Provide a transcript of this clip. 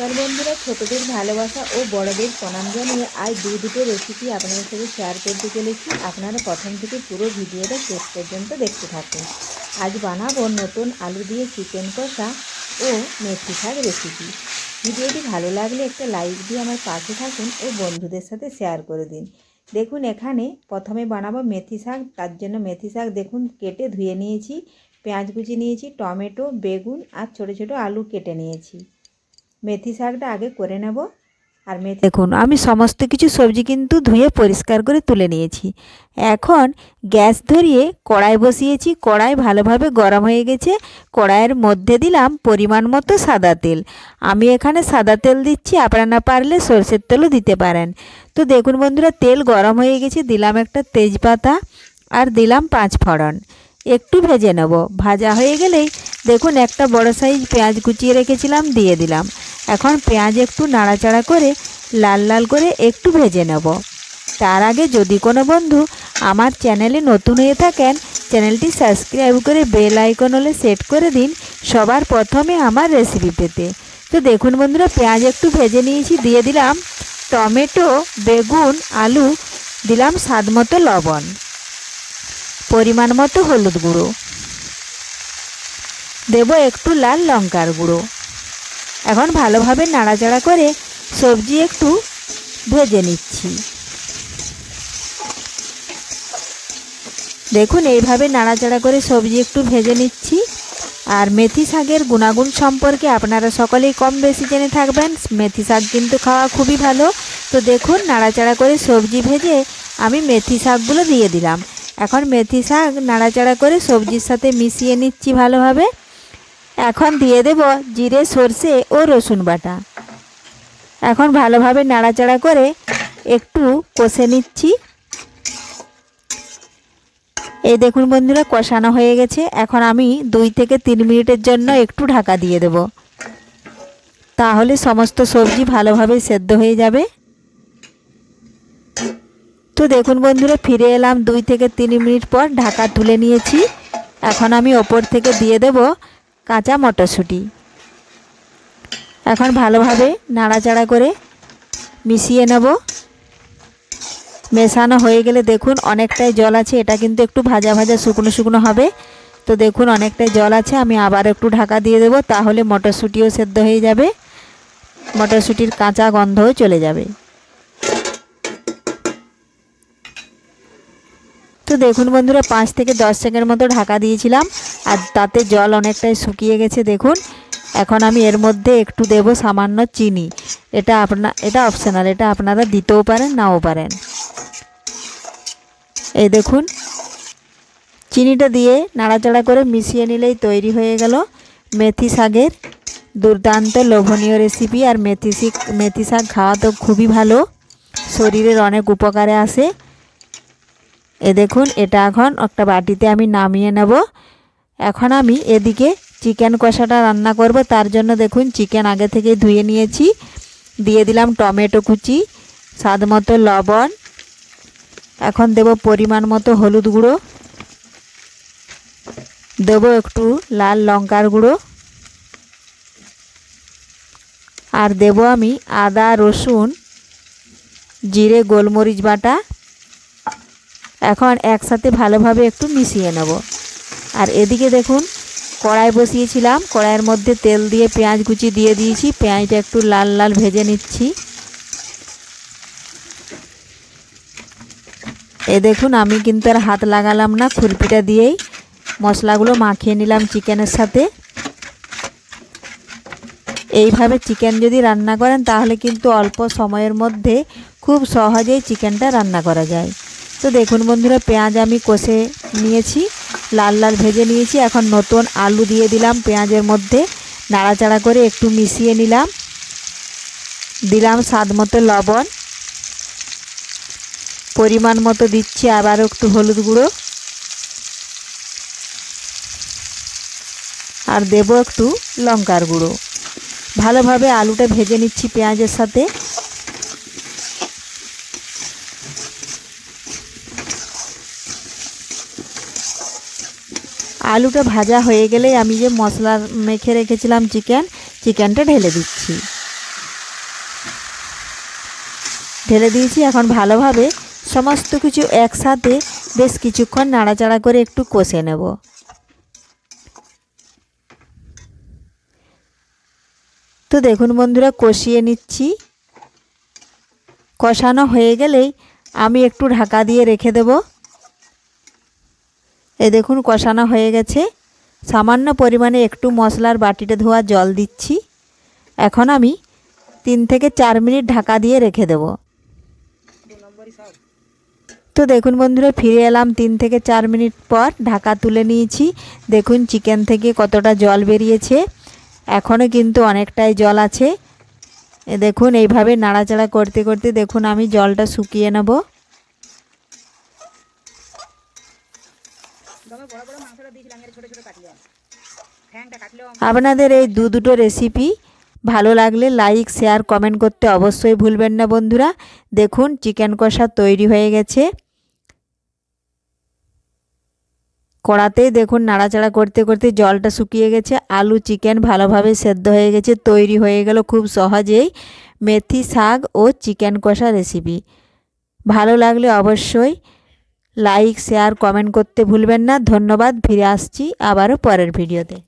নমস্কার বন্ধুরা, ছোটদের ভালোবাসা ও বড়দের প্রণাম জানিয়ে আজ দু দুটো রেসিপি আপনাদের সাথে শেয়ার করতে চলেছি। আপনারা প্রথম থেকে পুরো ভিডিওটা শেষ পর্যন্ত দেখতে থাকুন। আজ বানাবো নতুন আলু দিয়ে চিকেন কষা ও মেথি শাক রেসিপি ভিডিওটি ভালো লাগলে একটা লাইক দিয়ে আমার পাশে থাকুন ও বন্ধুদের সাথে শেয়ার করে দিন। দেখুন, এখানে প্রথমে বানাবো মেথি শাক, তার জন্য মেথি শাক দেখুন কেটে ধুয়ে নিয়েছি, পেঁয়াজ কুচি নিয়েছি, টমেটো, বেগুন আর ছোটো ছোটো আলু কেটে নিয়েছি। মেথি শাকটা আগে করে নেব আর মেথি দেখুন, আমি সমস্ত কিছু সবজি কিন্তু ধুয়ে পরিষ্কার করে তুলে নিয়েছি। এখন গ্যাস ধরিয়ে কড়াই বসিয়েছি। কড়াই ভালোভাবে গরম হয়ে গেছে। কড়াইয়ের মধ্যে দিলাম পরিমাণ মতো সাদা তেল। আমি এখানে সাদা তেল দিচ্ছি, আপনারা না পারলে সর্ষের তেলও দিতে পারেন। তো দেখুন বন্ধুরা, তেল গরম হয়ে গেছে। দিলাম একটা তেজপাতা আর দিলাম পাঁচ ফোড়ন। একটু ভেজে নেব। ভাজা হয়ে গেলেই দেখুন, একটা বড় সাইজ পেঁয়াজ কুচিয়ে রেখেছিলাম, দিয়ে দিলাম। এখন পেঁয়াজ একটু নাড়াচাড়া করে লাল লাল করে একটু ভেজে নেব। তার আগে যদি কোনো বন্ধু আমার চ্যানেলে নতুন হয়ে থাকেন, চ্যানেলটি সাবস্ক্রাইব করে বেল আইকন হলে সেট করে দিন সবার প্রথমে আমার রেসিপি পেতে। তো দেখুন বন্ধুরা, পেঁয়াজ একটু ভেজে নিয়েছি, দিয়ে দিলাম টমেটো, বেগুন, আলু, দিলাম স্বাদ মতো লবণ, পরিমাণ মতো হলুদ গুঁড়ো। দেব একটু লাল লঙ্কার গুঁড়ো। এখন ভালোভাবে নাড়াচাড়া করে সবজি একটু ভেজে নিচ্ছি। দেখুন, এইভাবে নাড়াচাড়া করে সবজি একটু ভেজে নিচ্ছি। আর মেথি শাকের গুণাগুণ সম্পর্কে আপনারা সকলেই কম বেশি জেনে থাকবেন। মেথি শাক কিন্তু খাওয়া খুবই ভালো। তো দেখুন, নাড়াচাড়া করে সবজি ভেজে আমি মেথি শাকগুলো দিয়ে দিলাম। এখন মেথি শাক নাড়াচাড়া করে সবজির সাথে মিশিয়ে নিচ্ছি ভালোভাবে। এখন দিয়ে দেব জিরে, সর্ষে ও রসুন বাটা। এখন ভালোভাবে নাড়াচাড়া করে একটু কষে নিচ্ছি। এই দেখুন বন্ধুরা, কষানো হয়ে গেছে। এখন আমি দুই থেকে তিন মিনিটের জন্য একটু ঢাকা দিয়ে দেব। তাহলে সমস্ত সবজি ভালোভাবে সেদ্ধ হয়ে যাবে। তো দেখুন বন্ধুরা, ফিরে এলাম দুই থেকে তিন মিনিট পর। ঢাকা তুলে নিয়েছি। এখন আমি ওপর থেকে দিয়ে দেব কাঁচা মটরশুঁটি। এখন ভালোভাবে নাড়াচাড়া করে মিশিয়ে নেব। মেশানো হয়ে গেলে দেখুন অনেকটাই জল আছে, এটা কিন্তু একটু ভাজা ভাজা শুকনো শুকনো হবে। তো দেখুন অনেকটাই জল আছে, আমি আবার একটু ঢাকা দিয়ে দেবো, তাহলে মটরশুঁটিও সেদ্ধ হয়ে যাবে। মটরশুঁটির কাঁচা গন্ধও চলে যাবে। দেখুন বন্ধুরা, পাঁচ থেকে দশ সেকেন্ড মতো ঢাকা দিয়েছিলাম, আর তাতে জল অনেকটাই শুকিয়ে গেছে, দেখুন। এখন আমি এর মধ্যে একটু দেব সামান্য চিনি। এটা আপনা, এটা অপশনাল এটা আপনারা দিতেও পারেন, নাও পারেন। এই দেখুন, চিনিটা দিয়ে নাড়াচাড়া করে মিশিয়ে নিলেই তৈরি হয়ে গেল মেথি শাকের দুর্দান্ত লোভনীয় রেসিপি আর মেথি শাক মেথি শাক খাওয়া তো খুবই ভালো, শরীরের অনেক উপকারে আসে। এ দেখুন, এটা এখন একটা বাটিতে আমি নামিয়ে নেব। এখন আমি এদিকে চিকেন কষাটা রান্না করব। তার জন্য দেখুন, চিকেন আগে থেকে ধুয়ে নিয়েছি। দিয়ে দিলাম টমেটো কুচি, স্বাদ মতো লবণ। এখন দেব পরিমাণ মতো হলুদ গুঁড়ো। দেব একটু লাল লঙ্কার গুঁড়ো। আর দেব আমি আদা, রসুন, জিরে, গোলমরিচ বাটা। এখন একসাথে ভালোভাবে একটু মিশিয়ে নেব। আর এদিকে দেখুন, কড়াই বসিয়েছিলাম, কড়াইয়ের মধ্যে তেল দিয়ে পেঁয়াজ কুচি দিয়ে দিয়েছি, পেঁয়াজটা একটু লাল লাল ভেজে নিচ্ছি। এ দেখুন, আমি কিন্তু আর হাত লাগালাম না, খুরপিটা দিয়েই মশলাগুলো মাখিয়ে নিলাম চিকেনের সাথে। এইভাবে চিকেন যদি রান্না করেন, তাহলে কিন্তু অল্প সময়ের মধ্যে খুব সহজেই চিকেনটা রান্না করা যায়। তো দেখুন বন্ধুরা, পেঁয়াজ আমি কষে নিয়েছি, লাল লাল ভেজে নিয়েছি। এখন নতুন আলু দিয়ে দিলাম পেঁয়াজের মধ্যে। নাড়াচাড়া করে একটু মিশিয়ে নিলাম। দিলাম স্বাদ মতো লবণ। পরিমাণ মতো দিচ্ছি আবার একটু হলুদ গুঁড়ো। আর দেব একটু লঙ্কার গুঁড়ো। ভালোভাবে আলুটা ভেজে নিচ্ছি পেঁয়াজের সাথে। আলুটা ভাজা হয়ে গেলেই আমি যে মশলা মেখে রেখেছিলাম চিকেন, চিকেনটা ঢেলে দিচ্ছি। ঢেলে দিয়েছি এখন ভালোভাবে সমস্ত কিছু একসাথে বেশ কিছুক্ষণ নাড়াচাড়া করে একটু কষে নেব। তো দেখুন বন্ধুরা, কষিয়ে নিচ্ছি। কষানো হয়ে গেলেই আমি একটু ঢাকা দিয়ে রেখে দেবো। এ দেখুন কষানো হয়ে গেছে। সামান্য পরিমাণে একটু মশলার বাটিতে ধোয়া জল দিচ্ছি। এখন আমি তিন থেকে চার মিনিট ঢাকা দিয়ে রেখে দেব। তো দেখুন বন্ধুরা, ফিরে এলাম তিন থেকে চার মিনিট পর ঢাকা তুলে নিয়েছি। দেখুন চিকেন থেকে কতটা জল বেরিয়েছে। এখনও কিন্তু অনেকটাই জল আছে। দেখুন, এইভাবে নাড়াচাড়া করতে করতে দেখুন আমি জলটা শুকিয়ে নেব। আপনাদের এই দু দুটো রেসিপি ভালো লাগলে লাইক শেয়ার কমেন্ট করতে অবশ্যই ভুলবেন না বন্ধুরা। দেখুন চিকেন কষা তৈরি হয়ে গেছে। কড়াতেই দেখুন, নাড়াচাড়া করতে করতে জলটা শুকিয়ে গেছে। আলু চিকেন ভালোভাবে সেদ্ধ হয়ে গেছে, তৈরি হয়ে গেল খুব সহজেই। মেথি, শাক ও চিকেন কষা রেসিপি ভালো লাগলে অবশ্যই লাইক শেয়ার কমেন্ট করতে ভুলবেন না। ধন্যবাদ। ফিরে আসছি আবারও পরের ভিডিওতে।